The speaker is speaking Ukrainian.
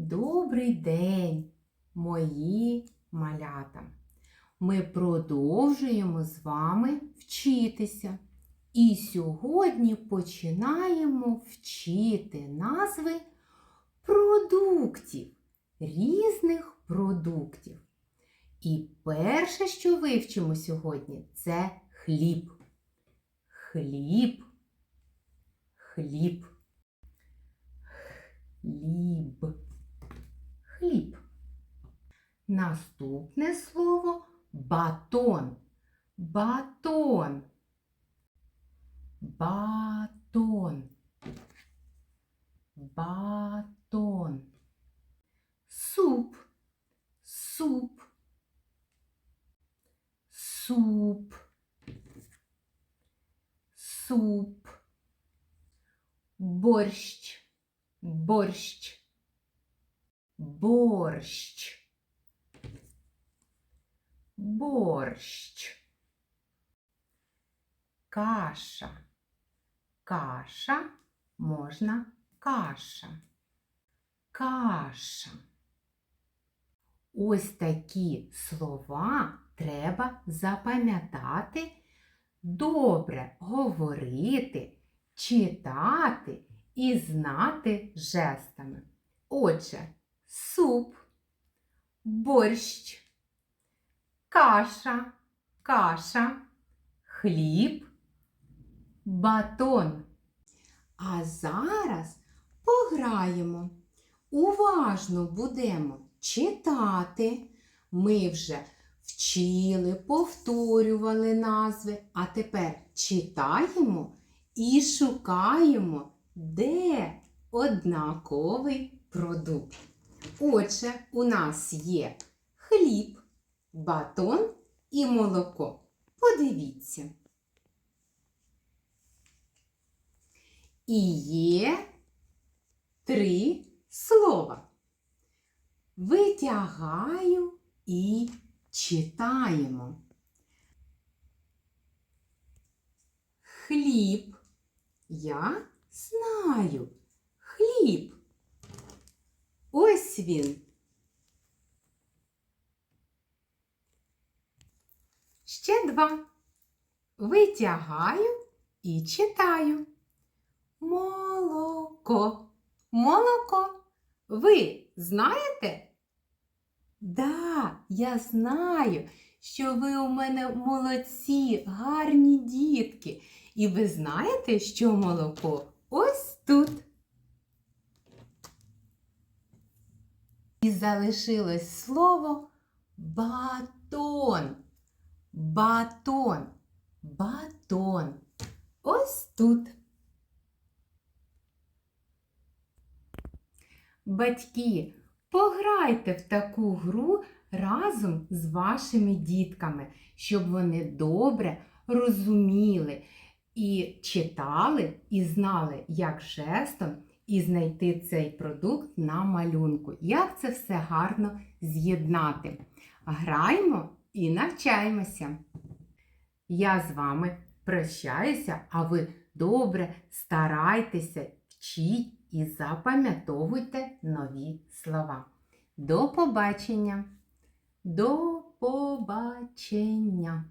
Добрий день, мої малята! Ми продовжуємо з вами вчитися. І сьогодні починаємо вчити назви продуктів, різних продуктів. І перше, що вивчимо сьогодні, це хліб. Хліб. Хліб. Хліб. Хліб. Наступне слово батон. Батон. Батон. Батон. Суп. Суп. Суп. Суп. Борщ. Борщ. Борщ. Борщ. Каша. Каша можна каша. Каша. Ось такі слова треба запам'ятати, добре говорити, читати і знати жестами. Отже, суп, борщ, каша, каша, хліб, батон. А зараз пограємо. Уважно будемо читати. Ми вже вчили, повторювали назви, а тепер читаємо і шукаємо, де однаковий продукт. Отже, у нас є хліб, батон і молоко. Подивіться. І є три слова. Витягаю і читаємо. Хліб. Я знаю. Хліб. Ось він. Ще. Витягаю і читаю. Молоко. Молоко. Ви знаєте? Да, я знаю, що ви у мене молодці, гарні дітки. І ви знаєте, що молоко ось тут. І залишилось слово батон. Батон. Батон. Ось тут. Батьки, пограйте в таку гру разом з вашими дітками, щоб вони добре розуміли і читали, і знали, як жестом і знайти цей продукт на малюнку. Як це все гарно з'єднати. Граємо і навчаємося. Я з вами прощаюся, а ви добре старайтеся, вчіть і запам'ятовуйте нові слова. До побачення! До побачення!